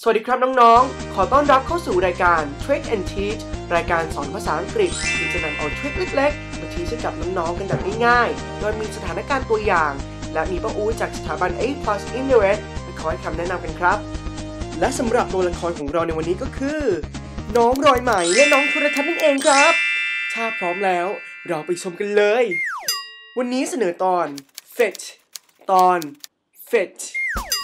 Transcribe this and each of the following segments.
สวัสดีครับน้องๆ ขอต้อนรับเข้าสู่รายการ Trick and Teach รายการสอนภาษาอังกฤษที่จะนำเอาทริคเล็กๆมาทีให้กับน้องๆ กันแบบง่ายๆ โดยมีสถานการณ์ตัวอย่าง และมีป้าอูจากสถาบัน A Plus Indirect มาคอยคำแนะนำกันครับ และสำหรับตัวละครของเราในวันนี้ก็คือ น้องรอยไหม่และน้องโทรทัศน์นั่นเองครับ ถ้าพร้อมแล้วเราไปชมกันเลย วันนี้เสนอตอน fit ตอน fit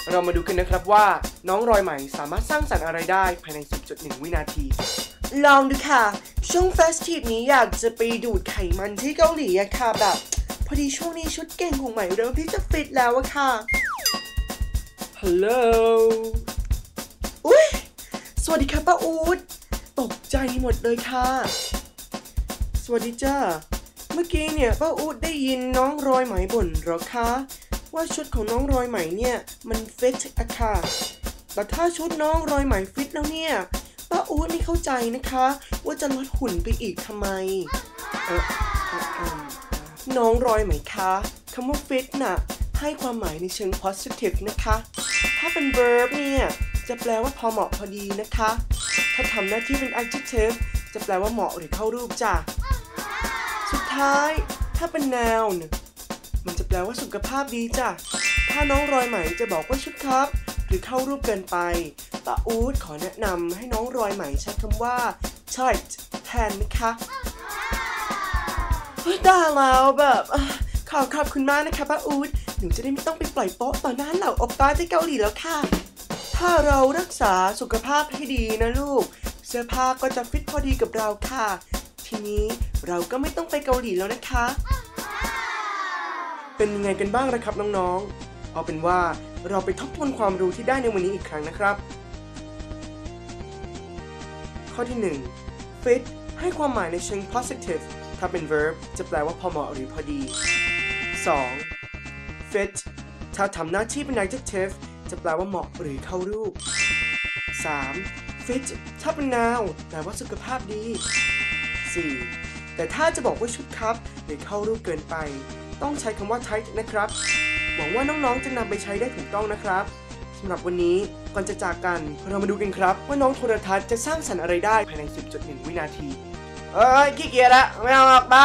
เรามาดูกันนะครับว่าน้องรอยไหมสามารถสร้างสรรค์อะไรได้ภายใน 10.1 วินาที ลองดูค่ะ ช่วงเฟสทีฟนี้อยากจะไปดูดไขมันที่เกาหลีอะค่ะแบบ พอดีช่วงนี้ชุดเก่งของใหม่เริ่มที่จะฟิตแล้วอะค่ะ ฮัลโหล อุ้ยสวัสดีค่ะป้าอูดตกใจหมดเลยค่ะ สวัสดีจ้า เมื่อกี้เนี่ยป้าอูดได้ยินน้องรอยไหมบ่นเหรอคะ ว่าชุดของน้องรอยไหม่เนี่ย มันฟิตอะค่ะ แต่ถ้าชุดน้องรอยไหม่ฟิตแล้วเนี่ยป้าอู๊ดไม่เข้าใจนะคะ ว่าจะลดหุ่นไปอีกทำไมเออเอ่อเอิ่มน้องรอยไหมคะคำว่าฟิตน่ะ ให้ความหมายในเชิง positive นะคะ ถ้าเป็น verb เนี่ย จะแปลว่าพอเหมาะพอดีนะคะ ถ้าทำหน้าที่เป็น adjective จะแปลว่าเหมาะหรือเข้ารูปจ้ะ สุดท้าย ถ้าเป็น noun มันจะแปลว่าสุขภาพดีจ้ะ ถ้าน้องรอยไหมจะบอกว่าชุดครับ หรือเข้ารูปเกินไปป้าอูดขอแนะนำให้น้องรอยไหมใช้คำว่า tight แทนนะคะเฮ้ยได้แล้วแบบขอขอบคุณมากนะคะป้าอูดหนูจะได้ไม่ต้องไปปล่อยโป๊ะต่อหน้าเหล่าอบต้าที่เกาหลีแล้วค่ะ ถ้าเรารักษาสุขภาพให้ดีนะลูก เสื้อผ้าก็จะฟิตพอดีกับเราค่ะ ทีนี้เราก็ไม่ต้องไปเกาหลีแล้วนะคะ เป็นยังไงกันบ้างนะครับน้องๆ เอาเป็นว่าเราไปทบทวนความรู้ที่ได้ในวันนี้อีกครั้งนะครับ ข้อที่ 1 fit ให้ความหมายในเชิง positive ถ้าเป็น verb จะแปลว่าพอเหมาะหรือพอดี 2. fit ถ้าทำหน้าที่เป็น adjective จะแปลว่าเหมาะหรือเข้ารูป 3. fit ถ้าเป็น noun แปลว่าสุขภาพดี 4. แต่ถ้าจะบอกว่าชุดครับหรือเข้ารูปเกินไป ต้องใช้คำว่า tight นะครับ หวังว่าน้องๆจะนำไปใช้ได้ถูกต้องนะครับสำหรับวันนี้ก่อนจะจากกันเรามาดูกันครับ ว่าน้องโทรทัศน์จะสร้างสรรค์อะไรได้ภายใน 10.1 วินาที เอ้ยขี้เกียจละไม่เอาออกไป